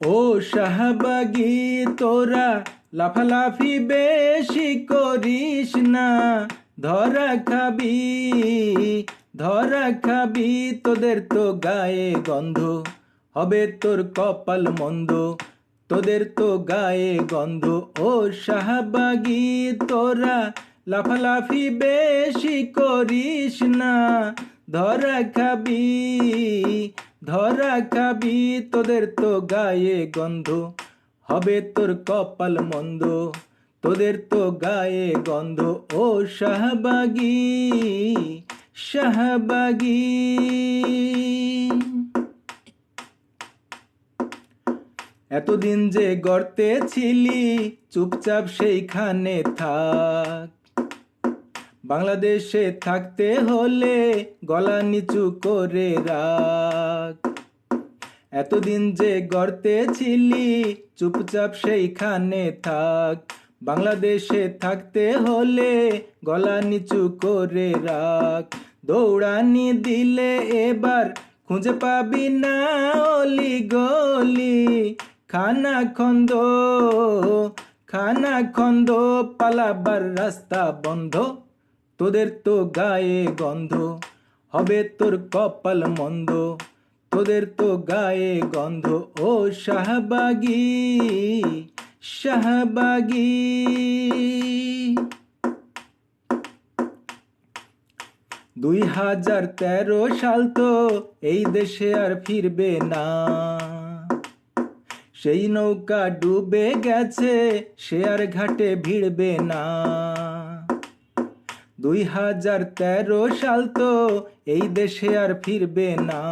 ও শাহবাগি, তোরা লাফালাফি বেশি করিস না। ধরা খাবি ধরা খাবি, তোদের তো গায়ে গন্ধ, হবে তোর কপাল মন্দ, তোদের তো গায়ে গন্ধ। ও শাহবাগি, তোরা লাফালাফি বেশি করিস না। ধরা খাবি ধরা খাবি, তোদের তো গায়ে গন্ধ। হবে তোর কপাল মন্দ, তোদের তো গায়ে গন্ধ। ও শাহবাগি শাহবাগি। এতদিন যে গর্তে ছিলি চুপচাপ সেইখানে থাক। বাংলাদেশে থাকতে হলে গলা নিচু করে রাখ। এতদিন যে গর্তে ছিলি, চুপচাপ সেইখানে থাক। বাংলাদেশে থাকতে হলে গলা নিচু করে রাখ। দৌড়ানি দিলে এবার খুঁজে পাবি না অলি গলি। খানা খন্দ খানা খন্দ, পালাবার রাস্তা বন্ধ তোদের তো গায়ে গন্ধ, হবে তোর কপাল মন্দ। তোদের তো গায়ে গন্ধ, ও শাহবাগি শাহবাগি। দুই হাজার তেরো সাল তো এই দেশে আর ফিরবে না। সেই নৌকা ডুবে গেছে, সে আর ঘাটে ভিড়বে না। দুই হাজার তেরো সাল তো এই দেশে আর ফিরবে না।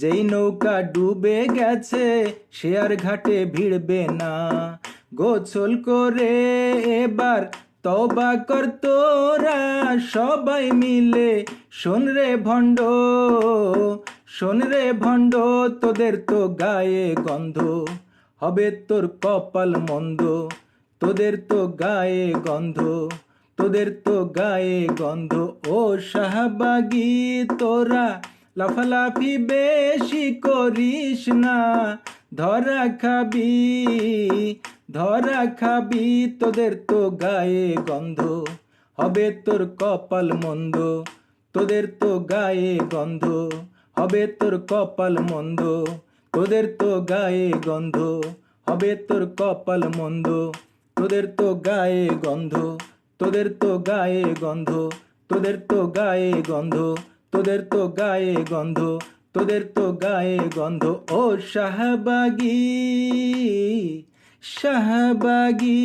যেই নৌকা ডুবে গেছে, সে আর ঘাটে ভিড়বে না। গোছল করে এবার তবা কর তোরা, সবাই মিলে। শোন রে ভণ্ড, শোন রে ভণ্ড, তোদের তো গায়ে গন্ধ। হবে তোর কপাল মন্দ, তোদের তো গায়ে গন্ধ। তোদের তো গায়ে গন্ধ। ও শাহবাগি, তোরা লাফালাফি বেশি করিস না। ধরা খাবি ধরা খাবি, তোদের তো গায়ে গন্ধ। হবে তোর কপাল মন্দ, তোদের তো গায়ে গন্ধ। হবে তোর কপাল মন্দ, তোদের তো গায়ে গন্ধ। হবে তোর কপাল মন্দ, তোদের তো গায়ে গন্ধ। তোদের তো গায়ে গন্ধ, তোদের তো গায়ে গন্ধ, তোদের তো গায়ে গন্ধ, তোদের তো গায়ে গন্ধ। ও শাহবাগি শাহবাগি।